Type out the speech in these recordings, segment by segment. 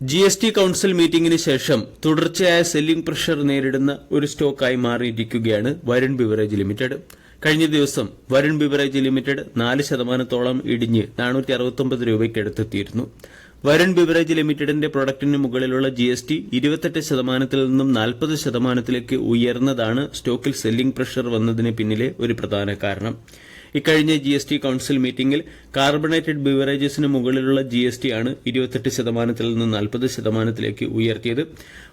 G S T council മീറ്റിംഗിന് ശേഷം തുടർച്ചയായ സെല്ലിംഗ് പ്രഷർ നേരിടുന്ന ഒരു സ്റ്റോക്കായി മാറിയിരിക്കുകയാണ് വരുൺ ബിവറേജ് ലിമിറ്റഡ്. കഴിഞ്ഞ ദിവസം വരുൺ ബിവറേജ് ലിമിറ്റഡ് നാല് ശതമാനത്തോളം ഇടിഞ്ഞ് നാനൂറ്റി അറുപത്തൊമ്പത് രൂപയ്ക്ക് അടുത്തെത്തിയിരുന്നു വരുൺ ബിവറേജ് ലിമിറ്റഡിന്റെ പ്രൊഡക്റ്റിന് മുകളിലുള്ള ജി എസ് ടി ഇരുപത്തെട്ട് ശതമാനത്തിൽ നിന്നും നാൽപ്പത് ശതമാനത്തിലേക്ക് ഉയർന്നതാണ് സ്റ്റോക്കിൽ സെല്ലിംഗ് പ്രഷർ വന്നതിന് പിന്നിലെ ഒരു പ്രധാന കാരണം. ഇക്കഴിഞ്ഞ ജി എസ് ടി കൌൺസിൽ മീറ്റിംഗിൽ കാർബണേറ്റഡ് ബിവറേജസിന് മുകളിലുള്ള ജി എസ് ടി ആണ് ഇരുപത്തെട്ട് ശതമാനത്തിൽ നിന്ന് നാൽപ്പത് ശതമാനത്തിലേക്ക് ഉയർത്തിയത്.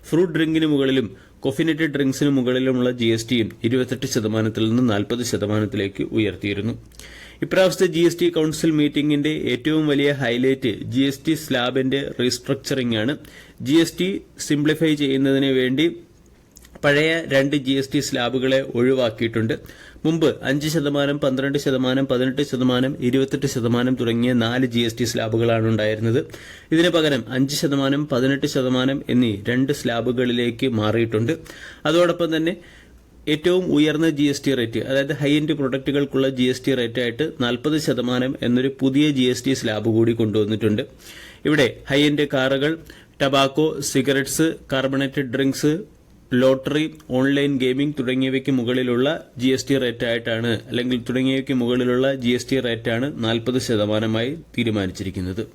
ഫ്രൂട്ട് ഡ്രിങ്കിന് മുകളിലും കൊഫിനേറ്റഡ് ഡ്രിങ്ക്സിന് മുകളിലുമുള്ള ജി എസ് ടിയും ഇരുപത്തെട്ട് ശതമാനത്തിൽ നിന്ന് നാൽപ്പത് ശതമാനത്തിലേക്ക് ഉയർത്തിയിരുന്നു. ഇപ്രാവശ്യത്തെ ജി എസ് ടി കൌൺസിൽ മീറ്റിംഗിന്റെ ഏറ്റവും വലിയ ഹൈലൈറ്റ് ജി എസ് ടി സ്ലാബിന്റെ റീസ്ട്രക്ചറിംഗ് ആണ്. ജി എസ് ടി സിംപ്ലിഫൈ ചെയ്യുന്നതിന് വേണ്ടി പഴയ രണ്ട് ജി എസ് ടി സ്ലാബുകളെ ഒഴിവാക്കിയിട്ടുണ്ട്. മുമ്പ് അഞ്ച് ശതമാനം പന്ത്രണ്ട് ശതമാനം പതിനെട്ട് ശതമാനം ഇരുപത്തെട്ട് ശതമാനം തുടങ്ങിയ നാല് ജി എസ് ടി സ്ലാബുകളാണ് ഉണ്ടായിരുന്നത്. ഇതിന് പകരം അഞ്ച് ശതമാനം പതിനെട്ട് ശതമാനം എന്നീ രണ്ട് സ്ലാബുകളിലേക്ക് മാറിയിട്ടുണ്ട്. അതോടൊപ്പം തന്നെ ഏറ്റവും ഉയർന്ന ജി എസ് ടി റേറ്റ് അതായത് ഹൈ എൻഡ് പ്രൊഡക്റ്റുകൾക്കുള്ള ജി എസ് ടി റേറ്റ് ആയിട്ട് നാൽപ്പത് ശതമാനം എന്നൊരു പുതിയ ജി എസ് ടി സ്ലാബ് കൂടി കൊണ്ടുവന്നിട്ടുണ്ട്. ഇവിടെ ഹൈ എൻഡ് കാറുകൾ tobacco cigarettes carbonated drinks lottery online gaming തുടങ്ങിയവയ്ക്ക് മുകളിലുള്ള ജി എസ് ടി റേറ്റായിട്ടാണ് അല്ലെങ്കിൽ തുടങ്ങിയവയ്ക്ക് മുകളിലുള്ള ജി എസ് ടി റേറ്റാണ് നാൽപ്പത് ശതമാനമായി തീരുമാനിച്ചിരിക്കുന്നത്.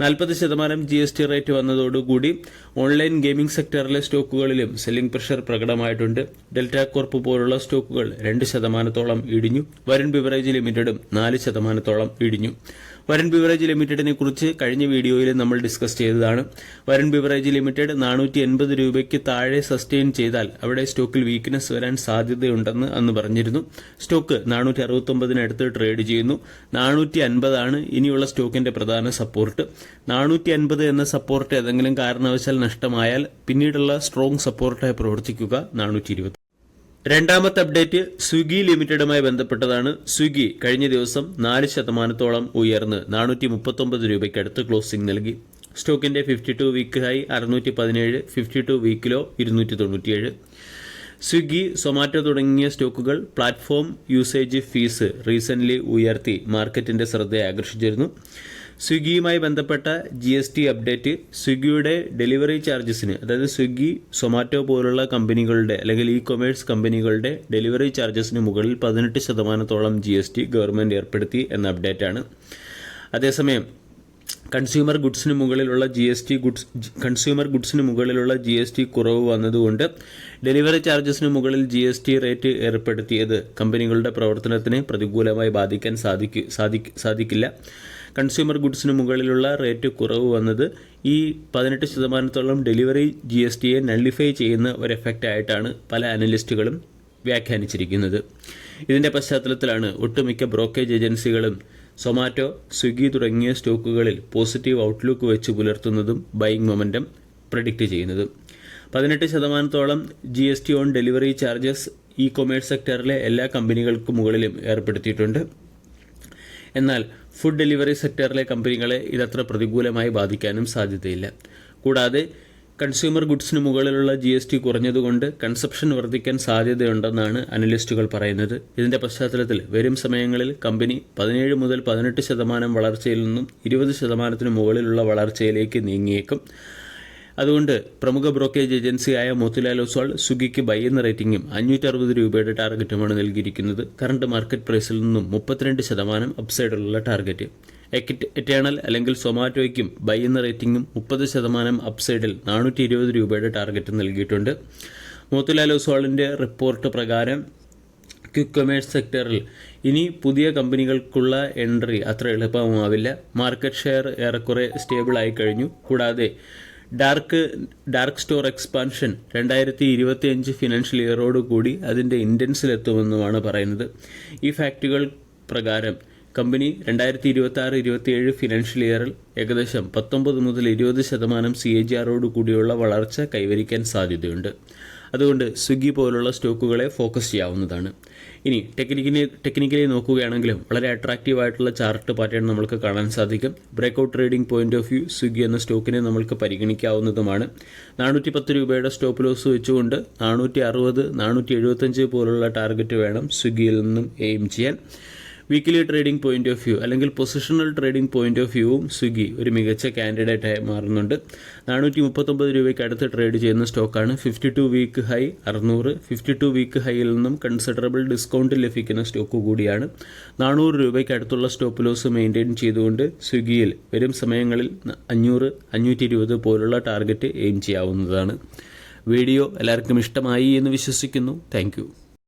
നാൽപ്പത് ശതമാനം ജി എസ് ടി റേറ്റ് വന്നതോടുകൂടി ഓൺലൈൻ ഗെയിമിംഗ് സെക്ടറിലെ സ്റ്റോക്കുകളിലും സെല്ലിംഗ് പ്രഷർ പ്രകടമായിട്ടുണ്ട്. ഡെൽറ്റ കോർപ്പ് പോലുള്ള സ്റ്റോക്കുകൾ രണ്ട് ശതമാനത്തോളം ഇടിഞ്ഞു. വരുൺ ബിവറേജ് ലിമിറ്റഡും നാല് ശതമാനത്തോളം ഇടിഞ്ഞു. വരുൺ ബിവറേജ് ലിമിറ്റഡിനെ കുറിച്ച് കഴിഞ്ഞ വീഡിയോയിൽ നമ്മൾ ഡിസ്കസ് ചെയ്തതാണ്. വരൺ ബിവറേജ് ലിമിറ്റഡ് നാനൂറ്റി എൺപത് രൂപയ്ക്ക് താഴെ സസ്റ്റെയിൻ ചെയ്താൽ അവിടെ സ്റ്റോക്കിൽ വീക്ക്നെസ് വരാൻ സാധ്യതയുണ്ടെന്ന് അന്ന് പറഞ്ഞിരുന്നു. സ്റ്റോക്ക് നാനൂറ്റി അറുപത്തൊമ്പതിനടുത്ത് ട്രേഡ് ചെയ്യുന്നു. നാനൂറ്റി അൻപതാണ് ഇനിയുള്ള സ്റ്റോക്കിന്റെ പ്രധാന സപ്പോർട്ട്. നാനൂറ്റി അൻപത് എന്ന സപ്പോർട്ട് ഏതെങ്കിലും കാരണവശാൽ നഷ്ടമായാൽ പിന്നീടുള്ള സ്ട്രോങ് സപ്പോർട്ടായി പ്രവർത്തിക്കുക നാനൂറ്റി രണ്ടാമത്തെ അപ്ഡേറ്റ് സ്വിഗ്ഗി ലിമിറ്റഡുമായി ബന്ധപ്പെട്ടതാണ്. സ്വിഗ്ഗി കഴിഞ്ഞ ദിവസം നാല് ശതമാനത്തോളം ഉയർന്ന് നാനൂറ്റി മുപ്പത്തൊമ്പത് രൂപയ്ക്ക് അടുത്ത് ക്ലോസിംഗ് നൽകി. സ്റ്റോക്കിന്റെ ഫിഫ്റ്റി ടു വീക്ക് ഹൈ അറുന്നൂറ്റി പതിനേഴ് ഫിഫ്റ്റി ടു വീക്കിലോ ഇരുന്നൂറ്റി തൊണ്ണൂറ്റിയേഴ് സ്വിഗ്ഗി സൊമാറ്റോ തുടങ്ങിയ സ്റ്റോക്കുകൾ പ്ലാറ്റ്ഫോം യൂസേജ് ഫീസ് റീസെന്റ് ഉയർത്തി മാർക്കറ്റിന്റെ ശ്രദ്ധയെ ആകർഷിച്ചിരുന്നു. സ്വിഗ്ഗിയുമായി ബന്ധപ്പെട്ട ജി എസ് ടി അപ്ഡേറ്റ് സ്വിഗ്ഗിയുടെ ഡെലിവറി ചാർജസിന് അതായത് സ്വിഗ്ഗി സൊമാറ്റോ പോലുള്ള കമ്പനികളുടെ അല്ലെങ്കിൽ ഇ കൊമേഴ്സ് കമ്പനികളുടെ ഡെലിവറി ചാർജസിന് മുകളിൽ പതിനെട്ട് ശതമാനത്തോളം ജി എസ് ടി ഗവൺമെന്റ് ഏർപ്പെടുത്തി എന്ന അപ്ഡേറ്റാണ്. അതേസമയം കൺസ്യൂമർ ഗുഡ്സിന് മുകളിലുള്ള G S T goods consumer ഗുഡ്സിന് മുകളിലുള്ള ജി എസ് ടി കുറവ് വന്നതുകൊണ്ട് ഡെലിവറി ചാർജസിന് മുകളിൽ ജി എസ് ടി റേറ്റ് ഏർപ്പെടുത്തിയത് കമ്പനികളുടെ പ്രവർത്തനത്തിന് പ്രതികൂലമായി ബാധിക്കാൻ സാധിക്ക- സാധിക്കില്ല. കൺസ്യൂമർ ഗുഡ്സിന് മുകളിലുള്ള റേറ്റ് കുറവ് വന്നത് ഈ പതിനെട്ട് ശതമാനത്തോളം ഡെലിവറി ജി എസ് ടിയെ നള്ളിഫൈ ചെയ്യുന്ന ഒരു എഫക്റ്റ് ആയിട്ടാണ് പല അനലിസ്റ്റുകളും വ്യാഖ്യാനിച്ചിരിക്കുന്നത്. ഇതിന്റെ പശ്ചാത്തലത്തിലാണ് ഒട്ടുമിക്ക ബ്രോക്കേജ് ഏജൻസികളും സൊമാറ്റോ സ്വിഗ്ഗി തുടങ്ങിയ സ്റ്റോക്കുകളിൽ പോസിറ്റീവ് ഔട്ട്ലുക്ക് വെച്ച് പുലർത്തുന്നതും ബൈങ് മൊമെന്റം പ്രഡിക്റ്റ് ചെയ്യുന്നതും. പതിനെട്ട് ശതമാനത്തോളം G S T on delivery charges e commerce സെക്ടറിലെ എല്ലാ കമ്പനികൾക്കും മുകളിലും ഏർപ്പെടുത്തിയിട്ടുണ്ട്. എന്നാൽ ഫുഡ് ഡെലിവറി സെക്ടറിലെ കമ്പനികളെ ഇതത്ര പ്രതികൂലമായി ബാധിക്കാനും സാധ്യതയില്ല. കൂടാതെ കൺസ്യൂമർ ഗുഡ്സിന് മുകളിലുള്ള ജി എസ് ടി കുറഞ്ഞതുകൊണ്ട് കൺസപ്ഷൻ വർദ്ധിക്കാൻ സാധ്യതയുണ്ടെന്നാണ് അനലിസ്റ്റുകൾ പറയുന്നത്. ഇതിന്റെ പശ്ചാത്തലത്തിൽ വരും സമയങ്ങളിൽ കമ്പനി പതിനേഴ് മുതൽ പതിനെട്ട് ശതമാനം വളർച്ചയിൽ നിന്നും ഇരുപത് ശതമാനത്തിന് മുകളിലുള്ള വളർച്ചയിലേക്ക് നീങ്ങിയേക്കും. അതുകൊണ്ട് പ്രമുഖ ബ്രോക്കേജ് ഏജൻസിയായ മോത്തിലാൽ ഒസ്വാൾ സ്വിഗിക്ക് ബൈ എന്ന റേറ്റിംഗും അഞ്ഞൂറ്റി അറുപത് രൂപയുടെ ടാർഗറ്റുമാണ് നൽകിയിരിക്കുന്നത്. കറണ്ട് മാർക്കറ്റ് പ്രൈസിൽ നിന്നും മുപ്പത്തിരണ്ട് ശതമാനം അപ്സൈഡുള്ള ടാർഗറ്റ് എക്കിറ്റ് എറ്റേണൽ അല്ലെങ്കിൽ സൊമാറ്റോയ്ക്കും ബൈ എന്ന റേറ്റിംഗും മുപ്പത് ശതമാനം അപ്സൈഡിൽ നാനൂറ്റി ഇരുപത് രൂപയുടെ ടാർഗറ്റ് നൽകിയിട്ടുണ്ട്. മോത്തിലാൽ ഒസ്വാളിന്റെ റിപ്പോർട്ട് പ്രകാരം ക്വിക്ക് കൊമേഴ്സ് സെക്ടറിൽ ഇനി പുതിയ കമ്പനികൾക്കുള്ള എൻട്രി അത്ര എളുപ്പമാവില്ല. മാർക്കറ്റ് ഷെയർ ഏറെക്കുറെ സ്റ്റേബിൾ ആയി കഴിഞ്ഞു കൂടാതെ ഡാർക്ക് ഡാർക്ക് സ്റ്റോർ എക്സ്പാൻഷൻ രണ്ടായിരത്തി ഇരുപത്തി അഞ്ച് ഫിനാൻഷ്യൽ ഇയറോട് കൂടി അതിന്റെ ഇന്റൻസിലെത്തുമെന്നുമാണ് പറയുന്നത്. ഈ ഫാക്റ്റുകൾ പ്രകാരം കമ്പനി രണ്ടായിരത്തി ഇരുപത്തി ആറ് ഇരുപത്തിയേഴ് ഫിനാൻഷ്യൽ ഇയറിൽ ഏകദേശം പത്തൊമ്പത് മുതൽ ഇരുപത് ശതമാനം സി എ ജി ആറോട് കൂടിയുള്ള വളർച്ച കൈവരിക്കാൻ സാധ്യതയുണ്ട്. അതുകൊണ്ട് സ്വിഗ്ഗി പോലുള്ള സ്റ്റോക്കുകളെ ഫോക്കസ് ചെയ്യാവുന്നതാണ്. ഇനി ടെക്നിക്കലി ടെക്നിക്കലി നോക്കുകയാണെങ്കിലും വളരെ അട്രാക്റ്റീവ് ആയിട്ടുള്ള ചാർട്ട് പാറ്റേൺ നമുക്ക് കാണാൻ സാധിക്കും. Breakout trading point of view Swiggy എന്ന സ്റ്റോക്കിനെ നമുക്ക് പരിഗണിക്കാവുന്നതുമാണ്. നാനൂറ്റി പത്ത് രൂപയുടെ സ്റ്റോപ്പ് ലോസ് വെച്ചുകൊണ്ട് നാനൂറ്റി അറുപത് നാനൂറ്റി എഴുപത്തഞ്ച് പോലുള്ള ടാർഗറ്റ് വേണം സ്വിഗ്ഗിയിൽ നിന്നും എയിം ചെയ്യാൻ. Weekly trading point of view അല്ലെങ്കിൽ പൊസിഷണൽ ട്രേഡിംഗ് പോയിന്റ് ഓഫ് വ്യൂവും സ്വിഗ്ഗി ഒരു മികച്ച കാൻഡിഡേറ്റ് ആയി മാറുന്നുണ്ട്. നാനൂറ്റി മുപ്പത്തൊമ്പത് രൂപയ്ക്ക് അടുത്ത് ട്രേഡ് ചെയ്യുന്ന സ്റ്റോക്കാണ് ഫിഫ്റ്റി ടു വീക്ക് ഹൈ അറുന്നൂറ്. ഫിഫ്റ്റി ടു വീക്ക് ഹൈയിൽ നിന്നും കൺസിഡറബിൾ ഡിസ്കൗണ്ട് ലഭിക്കുന്ന സ്റ്റോക്ക് കൂടിയാണ്. നാനൂറ് രൂപയ്ക്ക് അടുത്തുള്ള സ്റ്റോപ്പ് ലോസ് മെയിന്റെയിൻ ചെയ്തുകൊണ്ട് സ്വിഗ്ഗിയിൽ വരും സമയങ്ങളിൽ അഞ്ഞൂറ് അഞ്ഞൂറ്റി ഇരുപത് പോലുള്ള ടാർഗറ്റ് എയിം ചെയ്യാവുന്നതാണ്. വീഡിയോ എല്ലാവർക്കും ഇഷ്ടമായി എന്ന് വിശ്വസിക്കുന്നു. താങ്ക്